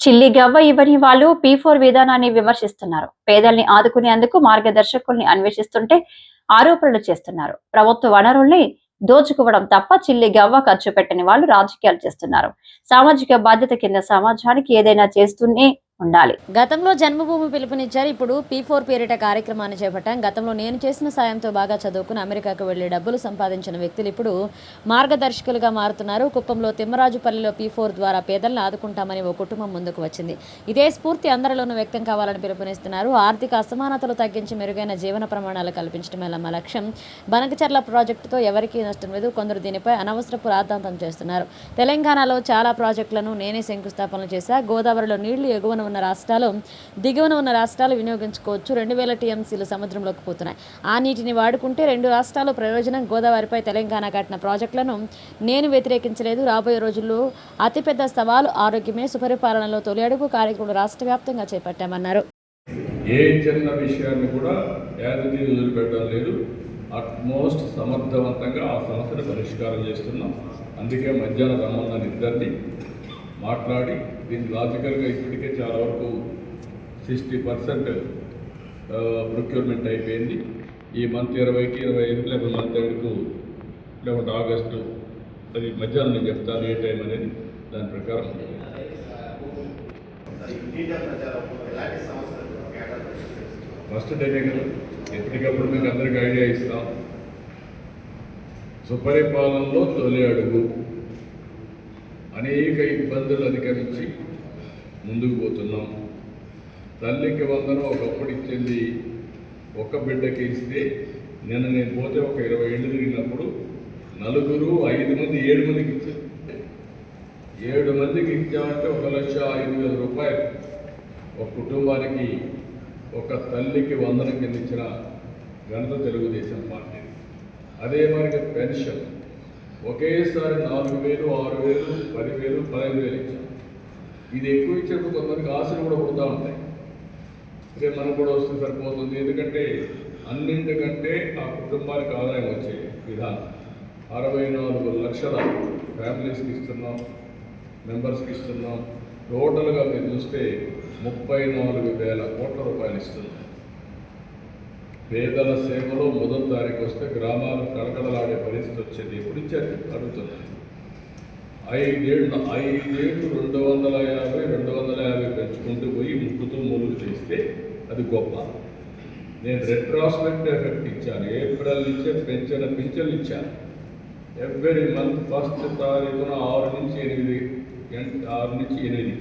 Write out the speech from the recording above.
చిల్లి గవ్వ ఇవ్వని వాళ్ళు పీ ఫోర్ విధానాన్ని విమర్శిస్తున్నారు. పేదల్ని ఆదుకునేందుకు మార్గదర్శకుల్ని అన్వేషిస్తుంటే ఆరోపణలు చేస్తున్నారు. ప్రభుత్వ వనరుల్ని దోచుకోవడం తప్ప చిల్లి గవ్వ ఖర్చు పెట్టని వాళ్ళు రాజకీయాలు చేస్తున్నారు. సామాజిక బాధ్యత కింద సమాజానికి ఏదైనా చేస్తూనే ఉండాలి. గతంలో జన్మభూమి పిలుపునిచ్చారు. ఇప్పుడు పీ ఫోర్ పేరిట కార్యక్రమాన్ని చేపట్టాం. గతంలో నేను చేసిన సాయంతో బాగా చదువుకుని అమెరికాకు వెళ్ళి డబ్బులు సంపాదించిన వ్యక్తులు ఇప్పుడు మార్గదర్శకులుగా మారుతున్నారు. కుప్పంలో తిమ్మరాజుపల్లిలో పీ ఫోర్ ద్వారా పేదలను ఆదుకుంటామని ఓ కుటుంబం ముందుకు వచ్చింది. ఇదే స్ఫూర్తి అందరిలోనూ వ్యక్తం కావాలని పిలుపునిస్తున్నారు. ఆర్థిక అసమానతలు తగ్గించి మెరుగైన జీవన ప్రమాణాలు కల్పించడమే మా లక్ష్యం? బనకచర్ల ప్రాజెక్టుతో ఎవరికీ నష్టం లేదు. కొందరు దీనిపై అనవసరపు రాద్ధాంతం చేస్తున్నారు. తెలంగాణలో చాలా ప్రాజెక్టులను నేనే శంకుస్థాపన చేశా. గోదావరిలో నీళ్ళు ఎగువన ఉన్న రాష్ట్రాలు దిగువన ఉన్న రాష్ట్రాలు వినియోగించుకోవచ్చు. రెండు వేల టీఎంసీలు సముద్రంలోకి పోతున్నాయి. ఆ నీటిని వాడుకుంటే రెండు రాష్ట్రాలు ప్రయోజనం గోదావరిపై తెలంగాణ కట్టిన ప్రాజెక్టులను నేను వ్యతిరేకించలేదు. రాబోయే రోజుల్లో అతిపెద్ద సవాలు ఆరోగ్యమే. సుపరిపాలనలో తొలి అడుగు కార్యక్రమం రాష్ట్ర వ్యాప్తంగా చేపట్టామన్నారు. ఏ చిన్న విషయాన్ని కూడా యాదిని వదిలిపెట్టడం లేదు. అట్మోస్ట్ సమర్థవంతంగా ఆ సమస్యను పరిష్కారం చేస్తున్నాం. అందుకే మధ్యాహ్నం రమ్మన్న ఇద్దరిని మాట్లాడి దీన్ని లాజికల్గా ఇప్పటికే చాలా వరకు సిక్స్టీ పర్సెంట్ ప్రొక్యూర్మెంట్ అయిపోయింది. ఈ మంత్ ఇరవైకి ఇరవై ఐదు లేకపోతే మంత్ ఎండ్కు లేకుంటే ఆగస్టు అది మధ్యాహ్నం నేను చెప్తాను ఏ టైం అనేది దాని ప్రకారం. ఫస్ట్ డేనే కదా ఎప్పటికప్పుడు మీకు అందరికీ ఐడియా ఇస్తాం. సుపరిపాలనలో తొలి అడుగు. అనేక ఇబ్బందులు అధిగమించి ముందుకు పోతున్నాం. తల్లికి వందనం ఒకప్పుడు ఇచ్చింది ఒక బిడ్డకి ఇస్తే నిన్న నేను పోతే ఒక ఇరవై ఏళ్ళు తిరిగినప్పుడు నలుగురు ఐదు మంది ఏడు మందికి ఇచ్చారు. ఏడు మందికి ఇచ్చామంటే ఒక లక్ష ఐదు వేల రూపాయలు. ఒక కుటుంబానికి ఒక తల్లికి వందనం కింద ఇచ్చిన ఘనత తెలుగుదేశం పార్టీ అదే మనకి పెన్షన్. ఒకేసారి నాలుగు వేలు ఆరు వేలు పదివేలు పదహైదు వేలు ఇచ్చాం. ఇది ఎక్కువ ఇచ్చేప్పుడు కొంతమందికి ఆశలు కూడా పుడతా ఉంటాయి. అంటే మనకు కూడా వస్తే సరిపోతుంది. ఎందుకంటే అన్నింటికంటే ఆ కుటుంబానికి ఆదాయం వచ్చే విధానం. అరవై నాలుగు లక్షల ఫ్యామిలీస్కి ఇస్తున్నాం మెంబర్స్కి ఇస్తున్నాం. టోటల్గా మీరు చూస్తే ముప్పై నాలుగు వేల కోట్ల రూపాయలు ఇస్తున్నాం. పేదల సేవలో మొదటి తారీఖు వస్తే గ్రామాలు కడకడలాడే పరిస్థితి వచ్చేది. ఎప్పుడు ఇచ్చారు? అడుగుతున్నాను ఐదేళ్ళు ఐదేళ్ళు రెండు వందల యాభై రెండు వందల యాభై పెంచుకుంటూ పోయి ముక్కుతూ మూలుగు చేస్తే అది గొప్ప. నేను రెట్రాస్పెక్ట్ ఎఫెక్ట్ ఇచ్చాను. ఏప్రిల్ నుంచే పెంచిన పింఛన్లు ఇచ్చాను. ఎవ్రీ మంత్ ఫస్ట్ తారీఖున ఆరు నుంచి ఎనిమిది ఆరు నుంచి ఎనిమిది